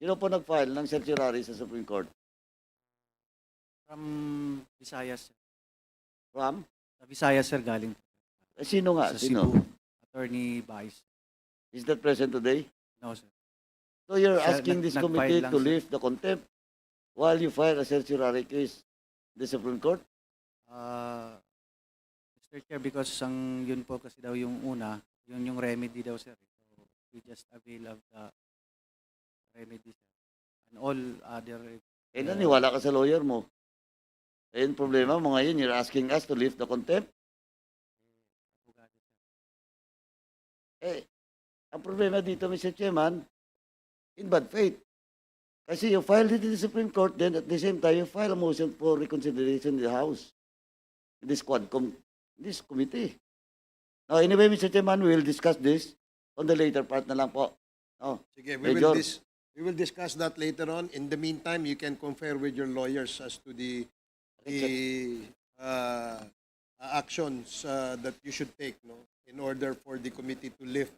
Sino po nag-file ng certiorari sa Supreme Court? From Visayas. sir. From? Sa Visayas, sir, galing. Eh, Sino nga? Sa Sino? Cebu. Attorney Vice. Is that present today? No, sir. So you're Sir, asking nag- this nag-file committee lang, to sir. lift the contempt while you file a certiorari case in the Supreme Court? Uh, Mr. Chair, because ang yun po kasi daw yung una, yun yung remedy daw, sir. So, we just avail of the remedy, sir. And all other... Eh, naniwala ka sa lawyer mo. Eh, yung problema mo ngayon, you're asking us to lift the contempt. abogado, sir. Eh, ang problema dito, Mr. Chairman, in bad faith. Kasi you filed it in the Supreme Court, then at the same time, you file a motion for reconsideration in the House. In this quadcom, this committee. Now, anyway, Mr. Chairman, we will discuss this on the later part na lang po. Oh, Sige, we Major. will, dis- we will discuss that later on. In the meantime, you can confer with your lawyers as to the, the uh, actions uh, that you should take no, in order for the committee to lift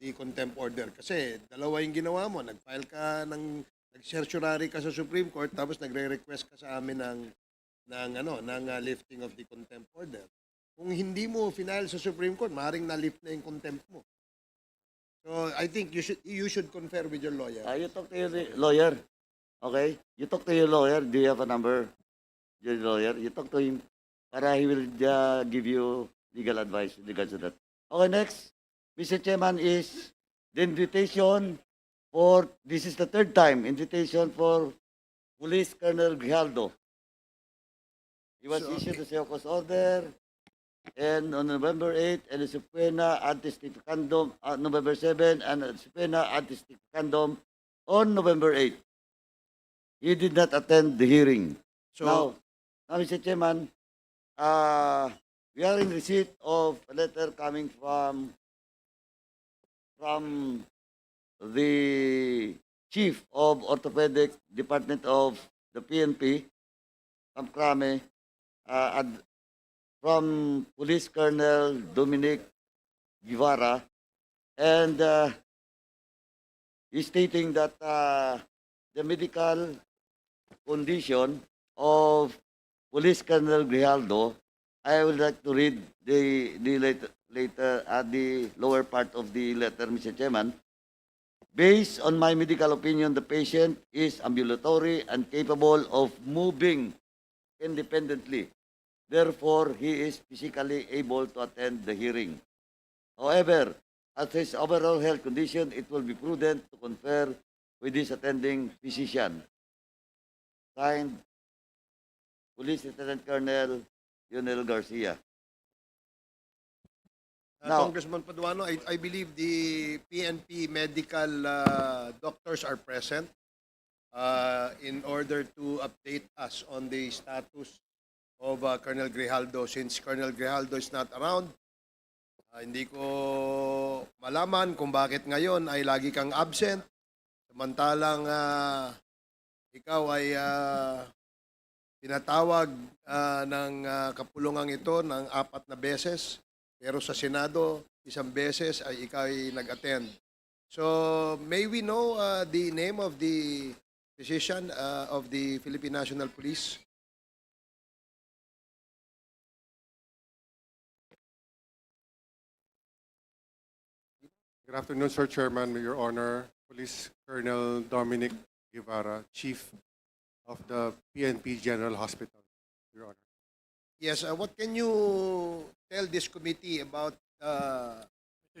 the contempt order. Kasi dalawa yung ginawa mo. Nag-file ka ng nag-certiorari ka sa Supreme Court tapos nagre-request ka sa amin ng ng ano ng uh, lifting of the contempt order. Kung hindi mo final sa Supreme Court, maaaring na-lift na yung contempt mo. So I think you should you should confer with your lawyer. uh, you talk to your lawyer. Okay? You talk to your lawyer. Do you have a number? Your lawyer. You talk to him para he will uh, give you legal advice with regards to that. Okay, next. Mr. Chairman is the invitation for, this is the third time, invitation for Police Colonel Grijaldo. He was So, issued show cause order and on November 8 and a subpoena ad testificandum uh, November 7 and a subpoena ad testificandum on November 8. He did not attend the hearing. So now, now, Mr. Chairman, uh, we are in receipt of a letter coming from from the chief of orthopedic department of the PNP, from Krame, uh, ad- from Police Colonel Dominic Guevara, and uh, he's stating that uh, the medical condition of Police Colonel Grijaldo, I would like to read the the later, later at the lower part of the letter, Mr. Chairman. Based on my medical opinion, the patient is ambulatory and capable of moving independently. Therefore, he is physically able to attend the hearing. However, as his overall health condition, it will be prudent to confer with his attending physician. Signed, Police Lieutenant Colonel Lionel Garcia. Uh, Now- Congressman Paduano, I, I believe the PNP medical uh, doctors are present uh, in order to update us on the status of uh, Colonel Grijaldo. Since Colonel Grijaldo is not around, uh, hindi ko malaman kung bakit ngayon ay lagi kang absent. Samantalang uh, ikaw ay uh, tinatawag uh, ng uh, kapulungang ito ng apat na beses. Pero sa Senado, isang beses ay ikaw ay nag-attend. So, may we know uh, the name of the physician uh, of the Philippine National Police? Good afternoon, Sir Chairman, Your Honor, Police Colonel Dominic Guevara, Chief of the PNP General Hospital, Your Honor. Yes, uh, what can you tell this committee about uh,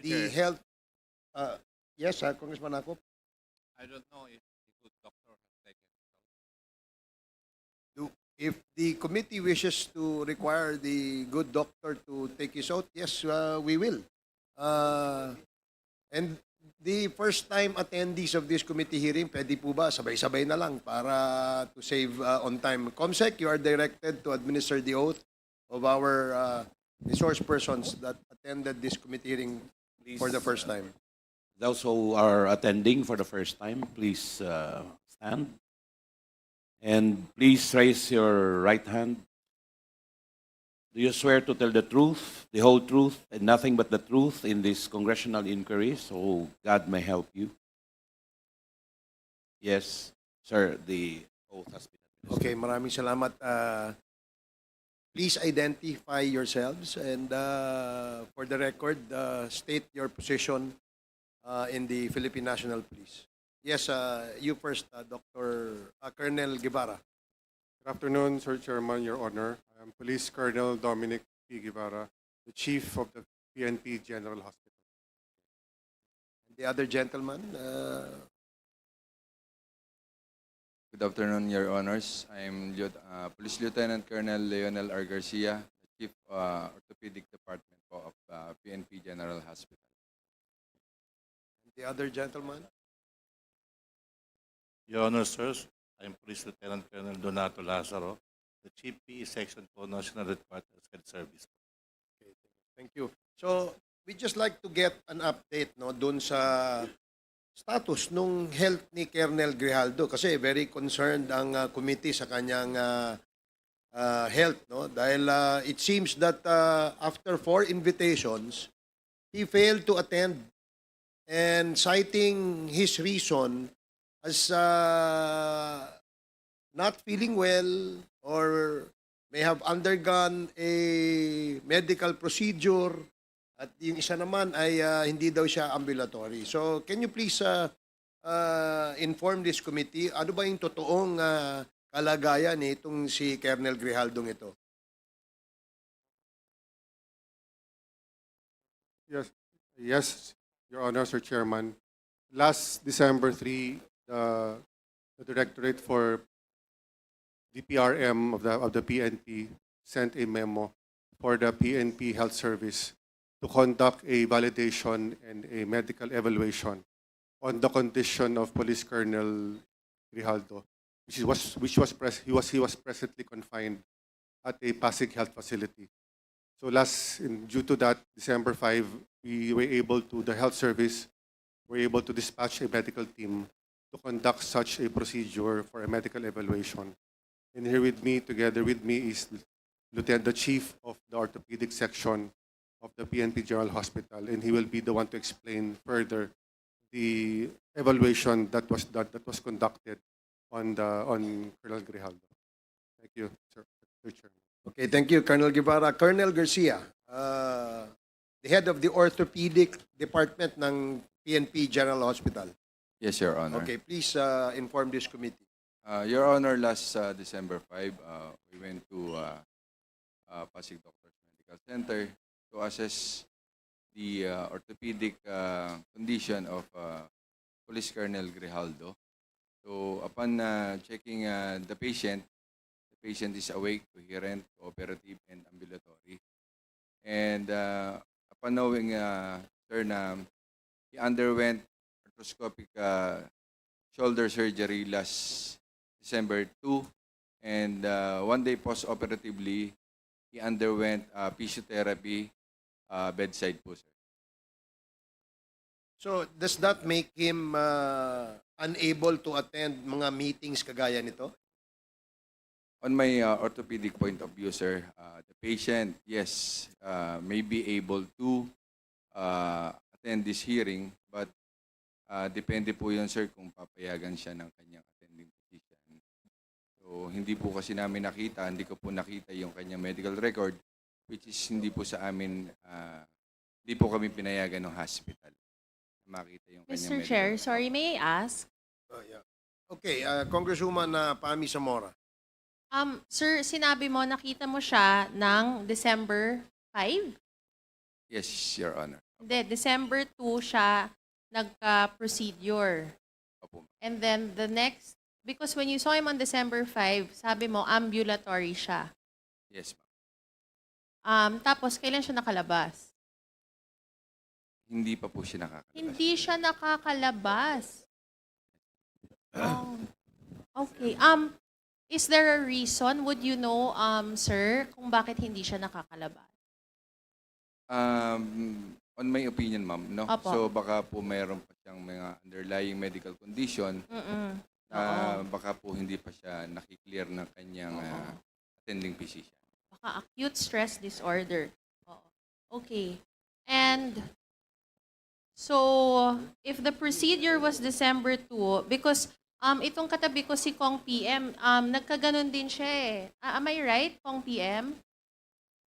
the health? Uh, yes, uh, Congressman Akop? I don't know if the good doctor has taken If the committee wishes to require the good doctor to take his oath, yes, uh, we will. Uh, and the first time attendees of this committee hearing, pwede po ba sabay-sabay na lang para to save uh, on time. Comsec, you are directed to administer the oath of our uh, resource persons that attended this committee hearing for the first time. Those who are attending for the first time, please uh, stand. And please raise your right hand. Do you swear to tell the truth, the whole truth, and nothing but the truth in this congressional inquiry so God may help you? Yes, sir, the oath has been administered. Okay, maraming salamat. Uh, please identify yourselves and uh, for the record, uh, state your position uh, in the Philippine National Police. Yes, uh, you first, uh, Dr. Uh, Colonel Guevara. Good afternoon, Sir Chairman, Your Honor. I am Police Colonel Dominic P. Guevara, the Chief of the PNP General Hospital. The other gentleman, uh, Good afternoon, Your Honors. I'm Lieu- uh, Police Lieutenant Colonel Leonel R. Garcia, the Chief uh, Orthopedic Department po of uh, PNP General Hospital. the other gentleman. Your Honor, sirs, I am Police Lieutenant Colonel Donato Lazaro, the Chief PE Section po National Headquarters Health Service. Thank you. So, we just like to get an update no doon sa status nung health ni Colonel Grijaldo kasi very concerned ang uh, committee sa kanyang uh, uh, health no dahil uh, it seems that uh, after four invitations he failed to attend and citing his reason as uh, not feeling well or may have undergone a medical procedure at yung isa naman ay ah, hindi daw siya ambulatory. So, can you please ah, ah, inform this committee, ano ba yung totoong ah, kalagayan nitong si Colonel Grijaldo ito? Yes, yes, Your Honor, Sir Chairman. Last December 3, the, the Directorate for DPRM of the, of the PNP sent a memo for the PNP Health Service to conduct a validation and a medical evaluation on the condition of Police Colonel Grijaldo, which was, which was, pres- he was, he was presently confined at a Pasig Health Facility. So last, in, due to that, December 5, we were able to, the health service were able to dispatch a medical team to conduct such a procedure for a medical evaluation. And here with me, together with me, is Lieutenant, the Chief of the Orthopedic Section of the PNP General Hospital, and he will be the one to explain further the evaluation that was that, that was conducted on the on Colonel Grijaldo. Thank you, sir. Sir. Okay, thank you, Colonel Guevara. Colonel Garcia, ah, the head of the orthopedic department ng PNP General Hospital. Yes, Your Honor. Okay, please ah, inform this committee. Uh, Your Honor, last uh, December 5, uh, we went to uh, uh, Pasig Doctors Medical Center to assess the uh, orthopedic uh, condition of uh, Police Colonel Grijaldo. So upon uh, checking uh, the patient, the patient is awake, coherent, cooperative, and ambulatory. And uh, upon knowing, uh, sir, na he underwent arthroscopic uh, shoulder surgery last December 2 and uh, one day post-operatively, he underwent uh, physiotherapy uh, bedside po, sir. So, does that make him ah, unable to attend mga meetings kagaya nito? On my uh, orthopedic point of view, sir, uh, the patient, yes, uh, may be able to uh, attend this hearing, but uh, depende po yun, sir, kung papayagan siya ng kanyang attending physician. So, hindi po kasi namin nakita, hindi ko po nakita yung kanyang medical record, which is hindi po sa amin, uh, hindi po kami pinayagan ng hospital. Makita yung kanyang Mr. medical Chair, record. sorry, may I ask? Oh, yeah. Okay, ah, Congresswoman na Pami Zamora. Um, sir, sinabi mo nakita mo siya ng December 5? Yes, Your Honor. Hindi, December 2 siya nagka-procedure. Opo. And then the next, because when you saw him on December 5, sabi mo ambulatory siya. Yes, ma'am. Um, tapos, kailan siya nakalabas? Hindi pa po siya nakakalabas. Hindi siya nakakalabas. Oh. Okay. Um, is there a reason? Would you know, um, sir, kung bakit hindi siya nakakalabas? Um, on my opinion, ma'am, no? Opo. So baka po mayroon pa siyang mga underlying medical condition Mm-mm. na baka po hindi pa siya nakiklear ng kanyang ah, attending physician. Baka acute stress disorder. Oo. Okay. And so, if the procedure was December 2, because Um, itong katabi ko si Kong PM, um, nagkaganon din siya eh. Ah, am I right, Kong PM?